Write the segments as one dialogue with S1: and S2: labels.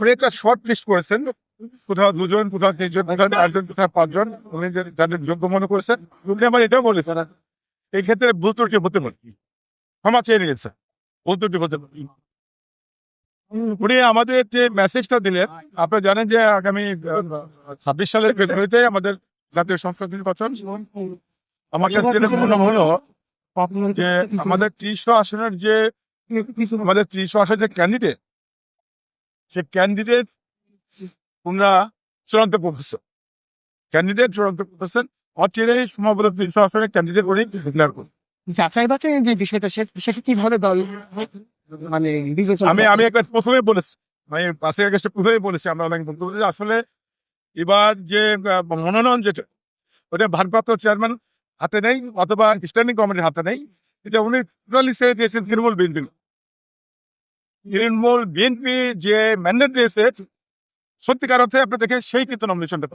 S1: উনি একটা short list করেছেন। কোথাও দুজন কোথাও তিনজন কোথাও চারজন কোথাও পাঁচজন। উনি যাদের যোগ্য মনে করেছেন উনি আমার এটাও বলেছেন। এই ক্ষেত্রে ভুল ত্রুটি হতে পারে। ক্ষমা চেয়ে নিয়েছে ভুল ত্রুটি হতে পারে। উনি আমাদের যে মেসেজটা দিলেন আপনারা জানেন যে আগামী ছাব্বিশ সালের ফেব্রুয়ারিতে আমাদের জাতীয় সংসদ নির্বাচন। আমার কাছে যেটা মনে হলো যে আমাদের ত্রিশশো আসনের যে আমাদের ত্রিশশো আসনের যে ক্যান্ডিডেট সে ক্যান্ডিডেট ওনারা চূড়ান্ত প্রফেসর ক্যান্ডিডেট চূড়ান্ত প্রফেসর অচিরেই সম্ভবত ত্রিশশো আসনের ক্যান্ডিডেট উনি ডিক্লেয়ার করবেন
S2: যাচাই বাছাই যে বিষয়টা সে- সেটা কীভাবে দল মানে
S1: আমি? আমি একটা প্রথমে বলেছি আমি পাশে আগস্টে প্রথমেই বলেছি আমরা অনেক বক্তব্য আসলে এবার যে মনোনয়ন যেটা ওটা ভারপ্রাপ্ত চেয়ারম্যান হাতে নেই অথবা স্ট্যান্ডিং কমিটির হাতে নেই এটা উনি টোটালি ছেড়ে দিয়েছেন তৃণমূল বিএনপি তৃণমূল বিএনপি যে ম্যান্ডেট দিয়েছে সত্যিকার অর্থে আপনি দেখে সেই কিন্তু নমিনেশনটা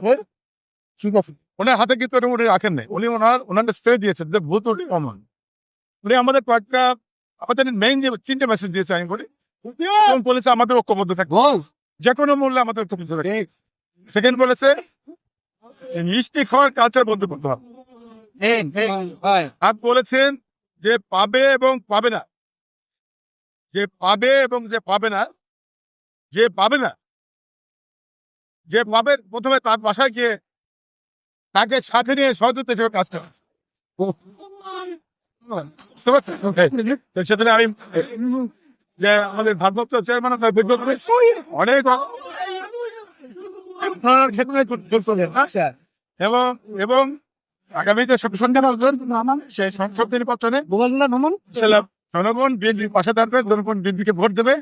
S1: ওনার হাতে কিন্তু উনি রাখেন নাই। উনি ওনার ওনাকে ছেড়ে দিয়েছেন যে ভূত উনি কমন উনি আমাদের কয়েকটা আমাদের মেইন যে তিনটে মেসেজ দিয়েছে আমি বলি বলেছে আমাদের ঐক্যবদ্ধ থাকবে যে কোনো মূল্যে আমাদের ঐক্যবদ্ধ থাকবে সেকেন্ড বলেছে মিষ্টি খাওয়ার কালচার বন্ধ করতে হবে। আর বলেছেন যে পাবে এবং পাবে না। যে পাবে এবং যে পাবে না যে পাবে না যে পাবে প্রথমে তার বাসায় গিয়ে তাকে সাথে নিয়ে সহযোগিতা হিসেবে কাজ করে। সেখানে আমি যে আমাদের ভারপ্রাপ্ত চেয়ারম্যান অনেক ক্ষেত্রে হ্যাঁ? এবং এবং আগামীতে সংসদ নির্বাচন সেই সংসদ নির্বাচনে ইনশাআল্লাহ জনগণ বিএনপির পাশে থাকবে জনগণ বিএনপিকে ভোট দেবে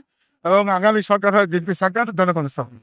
S1: এবং আগামী সরকার হয় বিএনপি সরকার জনগণের সরকার।